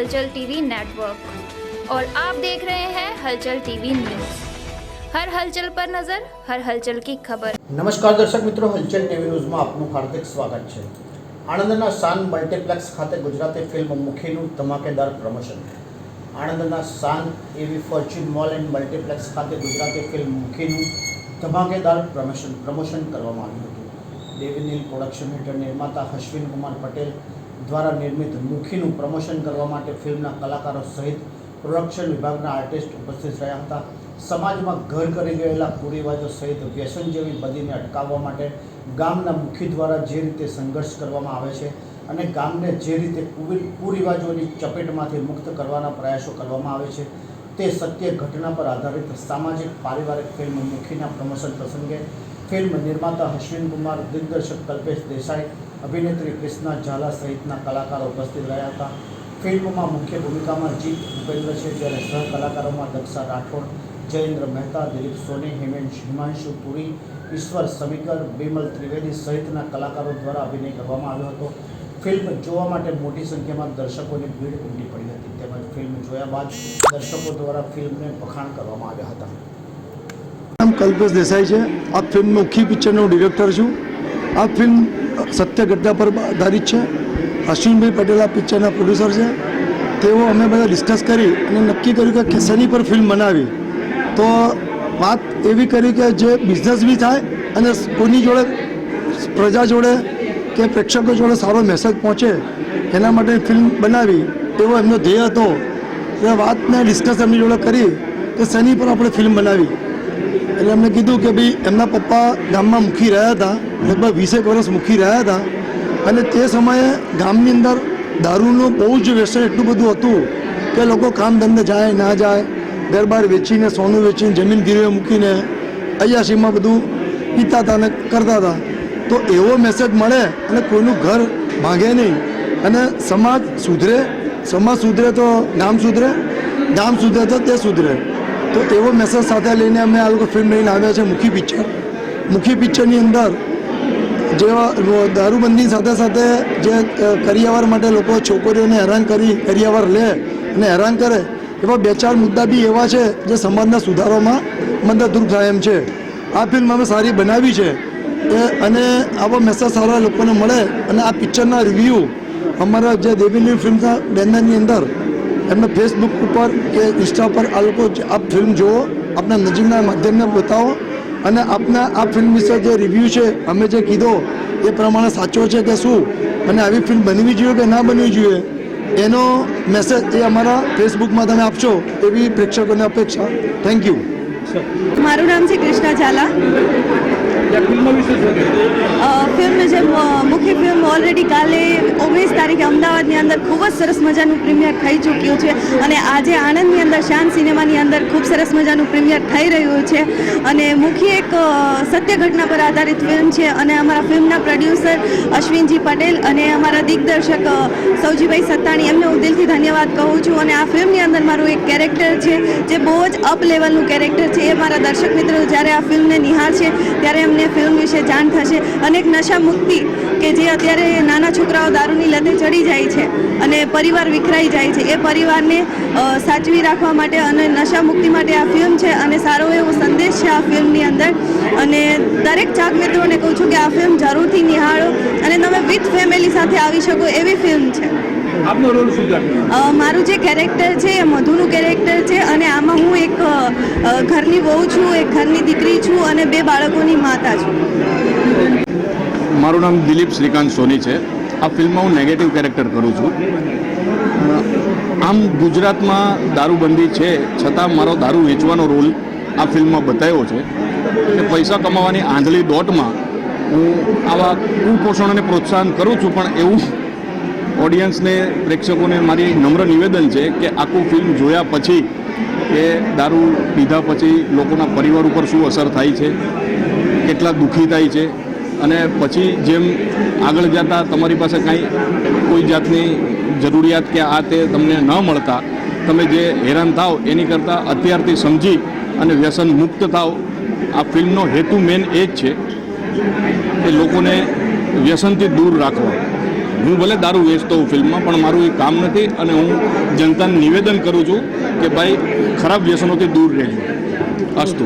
हलचल TV network और आप देख रहे हैं हलचल टीवी न्यूज हर हलचल पर नजर हर हलचल की खबर નમસ્કાર દર્શક મિત્રો હલચલ ટીવી ન્યૂઝમાં આપનું હાર્દિક સ્વાગત છે આણંદના શાન મલ્ટીપ્લેક્સ ખાતે ગુજરાતી ફિલ્મ મુખીનું ધમાકેદાર પ્રમોશન આણંદના શાન એવી ફોર્ચ્યુન મોલ એન્ડ મલ્ટીપ્લેક્સ ખાતે ગુજરાતી ફિલ્મ મુખીનું ધમાકેદાર પ્રમોશન પ્રમોશન કરવામાં આવ્યું હતું દેવીનીલ પ્રોડક્શન હેઠળ નિર્માતા અશ્વિન કુમાર પટેલ દ્વારા નિર્મિત મુખીનું પ્રમોશન કરવા માટે ફિલ્મના કલાકારો સહિત પ્રોડક્શન વિભાગના આર્ટિસ્ટ ઉપસ્થિત રહ્યા હતા. સમાજમાં ઘર કરી ગયેલા કુરિવાજો સહિત વ્યસન જેવી બદીને અટકાવવા માટે ગામના મુખી દ્વારા જે રીતે સંઘર્ષ કરવામાં આવે છે અને ગામને જે રીતે કુરિવાજોની ચપેટમાંથી મુક્ત કરવાના પ્રયાસો કરવામાં આવે છે, તે સત્ય ઘટના પર આધારિત સામાજિક, પારિવારિક ફિલ્મ મુખીના પ્રમોશન પ્રસંગે ફિલ્મ નિર્માતા અશ્વિન કુમાર દિગ્દર્શક કલ્પેશ દેસાઈ અભિનેત્રી કૃષ્ણા ઝાલા સહિતના કલાકારો ઉપસ્થિત રહ્યા હતા. ફિલ્મમાં મુખ્ય ભૂમિકામાં જીત ભૂપેન્દ્ર છે, જ્યારે સહ કલાકારોમાં દક્ષા રાઠોડ, જયેન્દ્ર મહેતા, દિલીપ સોની, હિમેશ હિમાંશુ પુરી, ઈશ્વર સમીકર બિમલ ત્રિવેદી સહિતના કલાકારો દ્વારા અભિનય કરવામાં આવ્યો હતો. ફિલ્મ જોવા માટે મોટી સંખ્યામાં દર્શકોની ભીડ ઉમટી પડી હતી. તેમજ ફિલ્મ જોયા બાદ દર્શકો દ્વારા ફિલ્મને વખાણ કરવામાં આવ્યા હતા. કલ્પેશ દેસાઈ છે. આ ફિલ્મ મુખ્ય પિક્ચરનો ડિરેક્ટર છું. આ ફિલ્મ સત્ય ઘટના પર આધારિત છે. અશ્વિનભાઈ પટેલ આ પિક્ચરના પ્રોડ્યુસર છે. તેઓ અમે બધા ડિસ્કસ કરી અને નક્કી કર્યું કે શનિ પર ફિલ્મ બનાવી. તો વાત એવી કરી કે જે બિઝનેસ બી થાય અને કોની જોડે પ્રજા જોડે કે પ્રેક્ષકો જોડે સારો મેસેજ પહોંચે એના માટે ફિલ્મ બનાવી એવો એમનો ધ્યેય હતો. એ વાતને ડિસ્કસ એમની જોડે કરી કે શનિ પર આપણે ફિલ્મ બનાવી. એટલે એમને કીધું કે ભાઈ એમના પપ્પા ગામમાં મુખી રહ્યા હતા, લગભગ વીસેક વર્ષ મુખી રહ્યા હતા. અને તે સમયે ગામની અંદર દારૂનું બહુ જ વ્યસન એટલું બધું હતું કે લોકો કામ ધંધે જાય, ના જાય ઘર બહાર વેચીને, સોનું વેચીને, જમીન ગીરવે મૂકીને અયાશીમાં બધું પીતા હતા અને કરતા હતા. તો એવો મેસેજ મળે અને કોઈનું ઘર ભાંગે નહીં. અને સમાજ સુધરે સમાજ સુધરે તો ગામ સુધરે ગામ સુધરે તો તે સુધરે. તો એવો મેસેજ સાથે લઈને અમે આ લોકો ફિલ્મ લઈને આવ્યા છે, મુખી પિક્ચર મુખી પિક્ચરની અંદર જેવા દારૂબંધી સાથે સાથે જે કરિયાવર માટે લોકો છોકરીઓને હેરાન કરી, કરિયાવર લે અને હેરાન કરે, એવા બે ચાર મુદ્દા બી એવા છે જે સમાજના સુધારોમાં મદદરૂપ થાય એમ છે. આ ફિલ્મ અમે સારી બનાવી છે. અને આવો મેસેજ સારા લોકોને મળે અને આ પિક્ચરના રિવ્યૂ અમારા જે દેવીની ફિલ્મના બેનરની અંદર એમને ફેસબુક ઉપર કે ઇન્સ્ટા પર આ લોકો જ આપ ફિલ્મ જુઓ આપના નજીકના માધ્યમને બતાવો અને આપના આ ફિલ્મ વિશે જે રિવ્યૂ છે અમે જે કીધો એ પ્રમાણે સાચો છે કે શું? અને આવી ફિલ્મ બનવી જોઈએ કે ના બનવી જોઈએ? એનો મેસેજ એ અમારા ફેસબુકમાં તમે આપશો એવી પ્રેક્ષકોને અપેક્ષા. થેન્ક યુ મારું નામ છે કૃષ્ણા ઝાલા. ફિલ્મ જે મુખ્ય ફિલ્મ ઓલરેડી કાલે ઓગણીસ તારીખે અમદાવાદની અંદર ખૂબ જ સરસ મજાનું પ્રીમિયર થઈ ચૂક્યું છે અને આજે આણંદની અંદર શાન સિનેમાની અંદર ખૂબ સરસ મજાનું પ્રીમિયર થઈ રહ્યું છે અને મુખ્ય એક સત્ય ઘટના પર આધારિત ફિલ્મ છે અને અમારા ફિલ્મના પ્રોડ્યુસર અશ્વિનજી પટેલ અને અમારા દિગ્દર્શક સૌજીભાઈ સત્તાણી. એમને હું દિલથી ધન્યવાદ કહું છું અને આ ફિલ્મની અંદર મારું એક કેરેક્ટર છે જે બહુ જ અપ લેવલનું કેરેક્ટર છે. એ મારા દર્શક મિત્રો જ્યારે આ ફિલ્મને નિહાળશે ત્યારે એમને ફિલ્મ વિશે જાણ થશે. અને એક નશા મુક્તિ કે જે અત્યારે નાના છોકરાઓ દારૂની લતે ચડી જાય છે અને પરિવાર વિખરાઈ જાય છે એ પરિવારને સાચવી રાખવા માટે અને નશા મુક્તિ માટે આ ફિલ્મ છે અને સારો એવો સંદેશ છે આ ફિલ્મની અંદર. અને દરેક ચાક મિત્રોને કહું છું કે આ ફિલ્મ જરૂરથી નિહાળો અને તમે વિથ ફેમિલી સાથે આવી શકો એવી ફિલ્મ છે. આપનો રોલ શું છે મારું જે કેરેક્ટર છે એ મધુનું કેરેક્ટર છે અને આમાં હું એક ઘરની વહુ છું એક ઘરની દીકરી છું અને બે બાળકોની માતા છું. મારું નામ દિલીપ શ્રીકાંત સોની છે. આ ફિલ્મમાં હું નેગેટિવ કેરેક્ટર કરું છું. આમ ગુજરાતમાં દારૂબંધી છે, છતાં મારો દારૂ વેચવાનો રોલ આ ફિલ્મમાં બતાવ્યો છે કે પૈસા કમાવાની આંધળી દોટમાં હું આવા કુપોષણને પ્રોત્સાહન કરું છું, પણ એવું ઓડિયન્સને પ્રેક્ષકોને મારી નમ્ર નિવેદન છે કે આખું ફિલ્મ જોયા પછી કે દારૂ પીધા પછી લોકોના પરિવાર ઉપર શું અસર થાય છે, કેટલા દુઃખી થાય છે અને પછી જેમ આગળ જતાં તમારી પાસે કાંઈ કોઈ જાતની જરૂરિયાત કે આ તે તમને ન મળતા, તમે જે હેરાન થાવ એની કરતાં અત્યારથી સમજી અને વ્યસન મુક્ત થાવ આ ફિલ્મનો હેતુ મેન એ જ છે કે લોકોને વ્યસનથી દૂર રાખવા. હું ભલે દારૂ વેચતો હોઉં ફિલ્મમાં, પણ મારું એ કામ નથી અને હું જનતાને નિવેદન કરું છું કે ભાઈ ખરાબ વ્યસનોથી દૂર રહેજો. અસ્તુ.